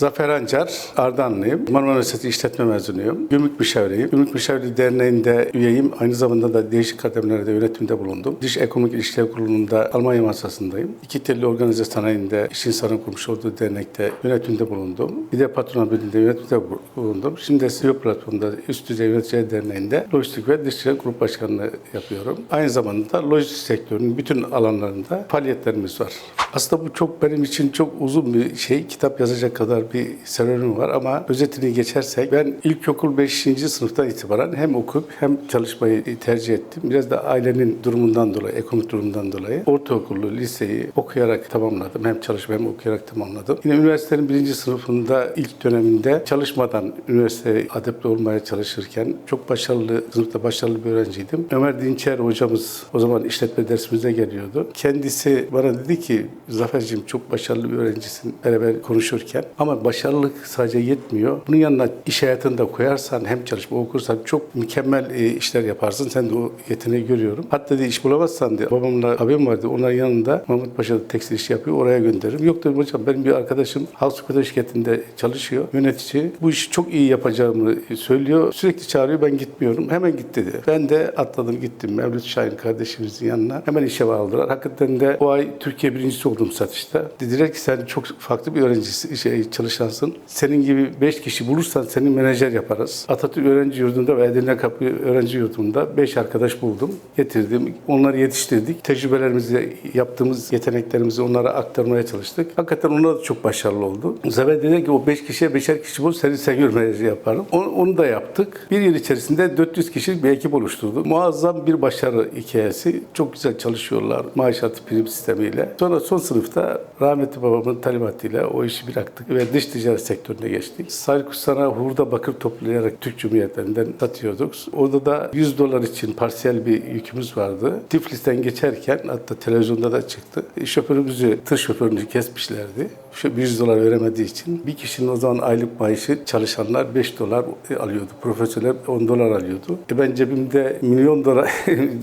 Zafer Ancar, Ardanlıyım. Marmara Üniversitesi İşletme mezunuyum. Gümrük Müşaviriyim. Gümrük Müşavirliği Derneği'nde üyeyim. Aynı zamanda da değişik kademelerde yönetimde bulundum. Dış Ekonomik İlişkiler Kurulu'nda Almanya masasındayım. İki telli organize sanayinde İş İnsanı'nın kurmuş olduğu dernekte yönetimde bulundum. Bir de patronal birliğinde yönetimde bulundum. Şimdi de CEO platformunda Üst Düzey Yöneticiler Derneği'nde lojistik ve ticaret grup başkanlığı yapıyorum. Aynı zamanda da lojistik sektörünün bütün alanlarında faaliyetlerimiz var. Aslında bu çok benim için çok uzun bir şey. Kitap yazacak kadar bir serüvenim var ama özetini geçersek ben ilkokul 5. sınıftan itibaren hem okuyup hem çalışmayı tercih ettim. Biraz da ailenin durumundan dolayı, ekonomik durumundan dolayı ortaokulu, liseyi okuyarak tamamladım. Hem çalışıp hem okuyarak tamamladım. Yine üniversitenin birinci sınıfında ilk döneminde çalışmadan üniversiteye adapte olmaya çalışırken çok başarılı, sınıfta başarılı bir öğrenciydim. Ömer Dinçer hocamız o zaman işletme dersimize geliyordu. Kendisi bana dedi ki Zafer'cim çok başarılı bir öğrencisin beraber konuşurken ama başarılılık sadece yetmiyor. Bunun yanına iş hayatını da koyarsan hem çalışma okursan çok mükemmel e, işler yaparsın. Sen de o yeteneği görüyorum. Hatta de iş bulamazsan diye babamla abim vardı. Onların yanında Mahmut Paşa'da tekstil işi yapıyor. Oraya gönderirim. Yok dedim hocam benim bir arkadaşım Halk şirketinde çalışıyor. Yönetici. Bu işi çok iyi yapacağımı söylüyor. Sürekli çağırıyor. Ben gitmiyorum. Hemen git dedi. Ben de atladım gittim. Mevlüt Şahin kardeşimizin yanına. Hemen işe aldılar. Hakikaten de o ay Türkiye birincisi oldum satışta. Dediler ki sen çok farklı bir öğrencisi, şey, çalışansın. Senin gibi 5 kişi bulursan seni menajer yaparız. Atatürk Öğrenci Yurdu'nda ve Edirne Kapı Öğrenci Yurdu'nda 5 arkadaş buldum. Getirdim. Onları yetiştirdik. Tecrübelerimizi, yaptığımız yeteneklerimizi onlara aktarmaya çalıştık. Hakikaten onlar da çok başarılı oldu. Zafer dedi ki o 5 kişiye 5'er kişi bul seni senior menajer yaparım. Onu, onu da yaptık. Bir yıl içerisinde 400 kişilik bir ekip oluşturduk. Muazzam bir başarı hikayesi. Çok güzel çalışıyorlar. Maaş artı prim sistemiyle. Sonra son sınıfta rahmetli babamın talimatıyla o işi bıraktık ve dış ticaret sektörüne geçtik. Sarkusana hurda bakır toplayarak Türk Cumhuriyetlerinden satıyorduk. Orada da 100 dolar için parsiyel bir yükümüz vardı. Tiflis'ten geçerken hatta televizyonda da çıktı. Şoförümüzü, tır şoförünü kesmişlerdi. Şu 100 dolar veremediği için bir kişinin o zaman aylık maaşı çalışanlar 5 dolar alıyordu. Profesörler 10 dolar alıyordu. E ben cebimde milyon dolar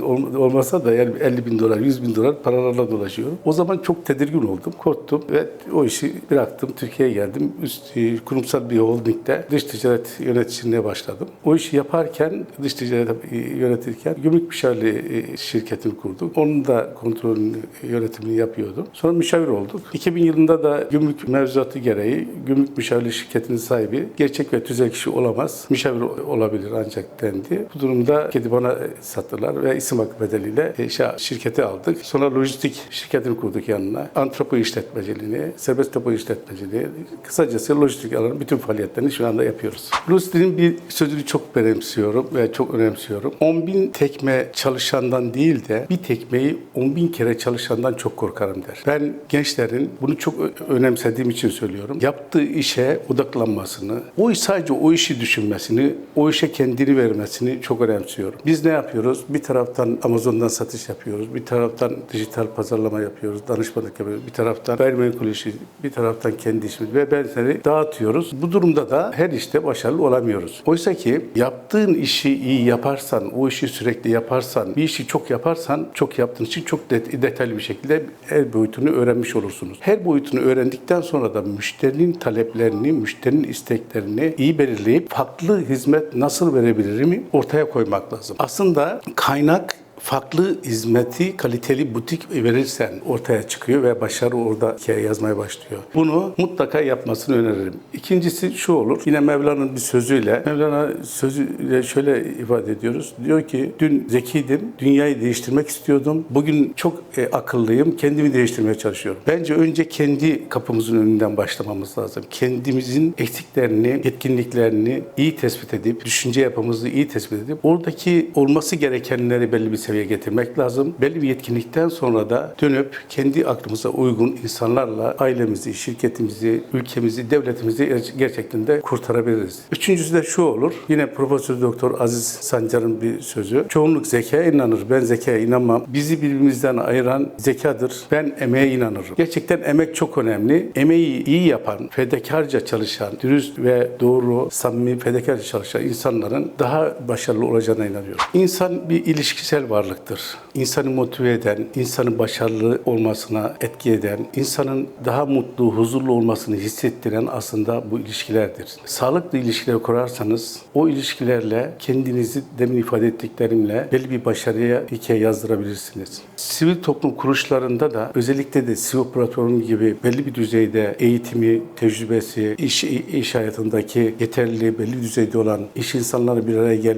olmasa da yani 50 bin dolar, 100 bin dolar paralarla dolaşıyorum. O zaman çok tedirgin oldum, korktum ve o işi bıraktım. Türkiye'ye geldim. Üst, e, kurumsal bir holdingde dış ticaret yöneticiliğine başladım. O işi yaparken, dış ticaret e, yönetirken gümrük müşavirliği e, şirketini kurduk. Onun da kontrolünü, yönetimini yapıyordum. Sonra müşavir olduk. 2000 yılında da gümrük mevzuatı gereği gümrük müşavirliği şirketinin sahibi gerçek ve tüzel kişi olamaz. Müşavir olabilir ancak dendi. Bu durumda kedi bana sattılar ve isim hakkı bedeliyle şirketi aldık. Sonra lojistik şirketini kurduk yanına. Antropo işletmeciliğini, serbest depo işletmeciliği, kısacası lojistik alanın bütün faaliyetlerini şu anda yapıyoruz. Lojistiğin bir sözünü çok benimsiyorum ve çok önemsiyorum. 10 bin tekme çalışandan değil de bir tekmeyi 10 bin kere çalışandan çok korkarım der. Ben gençlerin bunu çok önemsediğim için söylüyorum. Yaptığı işe odaklanmasını, o iş sadece o işi düşünmesini, o işe kendini vermesini çok önemsiyorum. Biz ne yapıyoruz? Bir taraftan Amazon'dan satış yapıyoruz, bir taraftan dijital pazarlama yapıyoruz, danışmanlık yapıyoruz, bir taraftan gayrimenkul işi, bir taraftan kendi işimiz ve benzeri dağıtıyoruz. Bu durumda da her işte başarılı olamıyoruz. Oysa ki yaptığın işi iyi yaparsan, o işi sürekli yaparsan, bir işi çok yaparsan, çok yaptığın için çok det- detaylı bir şekilde her boyutunu öğrenmiş olursunuz. Her boyutunu öğrendikten sonra da müşterinin taleplerini, müşterinin isteklerini iyi belirleyip farklı hizmet nasıl verebilirim ortaya koymak lazım. Aslında kaynak farklı hizmeti kaliteli butik verirsen ortaya çıkıyor ve başarı orada hikaye yazmaya başlıyor. Bunu mutlaka yapmasını öneririm. İkincisi şu olur. Yine Mevlana'nın bir sözüyle, Mevlana sözüyle şöyle ifade ediyoruz. Diyor ki dün zekiydim, dünyayı değiştirmek istiyordum. Bugün çok e, akıllıyım, kendimi değiştirmeye çalışıyorum. Bence önce kendi kapımızın önünden başlamamız lazım. Kendimizin eksiklerini, yetkinliklerini iyi tespit edip, düşünce yapımızı iyi tespit edip, oradaki olması gerekenleri belli bir seviyeye getirmek lazım. Belli bir yetkinlikten sonra da dönüp kendi aklımıza uygun insanlarla ailemizi, şirketimizi, ülkemizi, devletimizi ger- gerçekten de kurtarabiliriz. Üçüncüsü de şu olur. Yine Profesör Doktor Aziz Sancar'ın bir sözü. Çoğunluk zekaya inanır. Ben zekaya inanmam. Bizi birbirimizden ayıran zekadır. Ben emeğe inanırım. Gerçekten emek çok önemli. Emeği iyi yapan, fedakarca çalışan, dürüst ve doğru, samimi, fedakarca çalışan insanların daha başarılı olacağına inanıyorum. İnsan bir ilişkisel varlıktır. İnsanı motive eden, insanı başarılı olmasına etki eden, insanın daha mutlu, huzurlu olmasını hissettiren aslında bu ilişkilerdir. Sağlıklı ilişkiler kurarsanız o ilişkilerle kendinizi demin ifade ettiklerimle belli bir başarıya hikaye yazdırabilirsiniz. Sivil toplum kuruluşlarında da özellikle de sivil platform gibi belli bir düzeyde eğitimi, tecrübesi, iş, iş hayatındaki yeterli belli düzeyde olan iş insanları bir araya gel,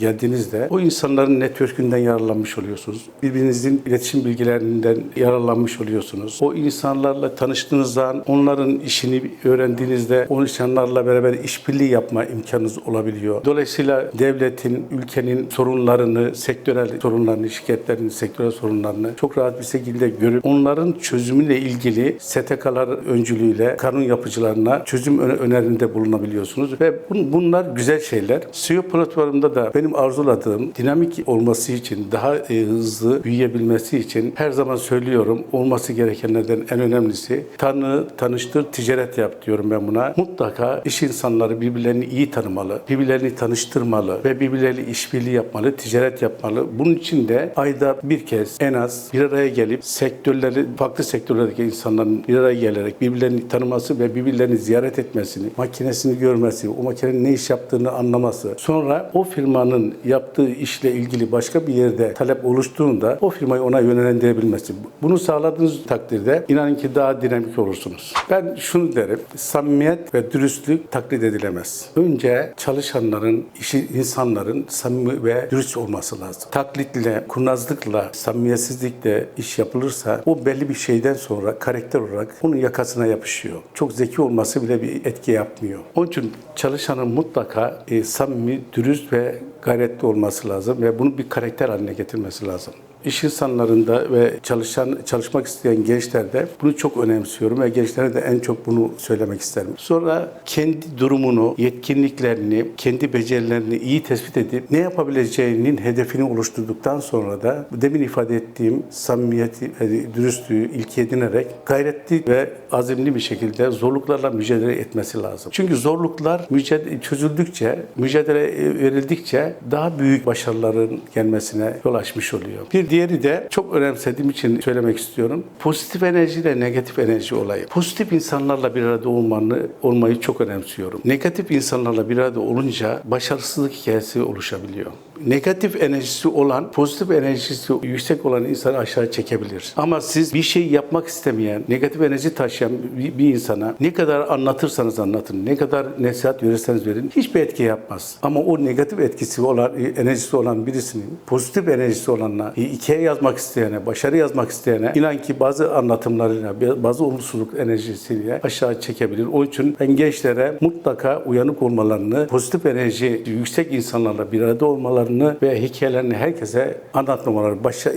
geldiğinizde o insanların network'ünden yararlanmış oluyorsunuz. Birbirinizin iletişim bilgilerinden yararlanmış oluyorsunuz. O insanlarla tanıştığınızdan onların işini öğrendiğinizde o insanlarla beraber işbirliği yapma imkanınız olabiliyor. Dolayısıyla devletin, ülkenin sorunlarını, sektörel sorunlarını, şirketlerin sektörel sorunlarını çok rahat bir şekilde görüp onların çözümüyle ilgili STK'lar öncülüğüyle kanun yapıcılarına çözüm öne- önerinde bulunabiliyorsunuz ve bun- bunlar güzel şeyler. CEO platformunda da benim arzuladığım dinamik olması için, daha e, hızlı büyüyebilmesi için her zaman söylüyorum olması gerekenlerden en önemlisi tanı, tanıştır, ticaret yap diyorum ben buna. Mutlaka iş insanları birbirlerini iyi tanımalı, birbirlerini tanıştırmalı ve birbirleriyle işbirliği yapmalı, ticaret yapmalı. Bunun için de ayda bir kez en az bir araya gelip sektörleri, farklı sektörlerdeki insanların bir araya gelerek birbirlerini tanıması ve birbirlerini ziyaret etmesini, makinesini görmesi, o makinenin ne iş yaptığını anlaması, sonra o firmanın yaptığı işle ilgili başka bir yerde talep oluştuğunda o firmayı ona yönlendirebilmesi. Bunu sağladığınız takdirde inanın ki daha dinamik olursunuz. Ben şunu derim, samimiyet ve dürüstlük taklit edilemez. Önce çalışanların, işi, insanların samimi ve dürüst olması lazım. Taklitle, kurnazlıkla, samimiyetsizlikle iş yapılırsa o belli bir şeyden sonra karakter olarak onun yakasına yapışıyor. Çok zeki olması bile bir etki yapmıyor. Onun için çalışanın mutlaka e, samimi, dürüst ve gayretli olması lazım ve bunu bir karakter haline getirmesi lazım. İş insanlarında ve çalışan çalışmak isteyen gençlerde bunu çok önemsiyorum ve gençlere de en çok bunu söylemek isterim. Sonra kendi durumunu, yetkinliklerini, kendi becerilerini iyi tespit edip ne yapabileceğinin hedefini oluşturduktan sonra da demin ifade ettiğim samimiyeti, dürüstlüğü ilke edinerek gayretli ve azimli bir şekilde zorluklarla mücadele etmesi lazım. Çünkü zorluklar mücadele çözüldükçe, mücadele e, verildikçe daha büyük başarıların gelmesine yol açmış oluyor. Bir diğeri de çok önemsediğim için söylemek istiyorum. Pozitif enerji ile negatif enerji olayı. Pozitif insanlarla bir arada olmanı, olmayı çok önemsiyorum. Negatif insanlarla bir arada olunca başarısızlık hikayesi oluşabiliyor. Negatif enerjisi olan, pozitif enerjisi yüksek olan insanı aşağı çekebilir. Ama siz bir şey yapmak istemeyen, negatif enerji taşıyan bir, bir insana ne kadar anlatırsanız anlatın, ne kadar nasihat verirseniz verin hiçbir etki yapmaz. Ama o negatif etkisi olan, enerjisi olan birisinin pozitif enerjisi olanla, hikaye yazmak isteyene, başarı yazmak isteyene inan ki bazı anlatımlarıyla, bazı olumsuzluk enerjisiyle aşağı çekebilir. O için ben gençlere mutlaka uyanık olmalarını, pozitif enerji yüksek insanlarla bir arada olmalarını ve hikayelerini herkese anlatmamaları, başa-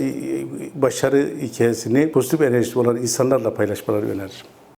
başarı hikayesini pozitif enerjisi olan insanlarla paylaşmaları öneririm.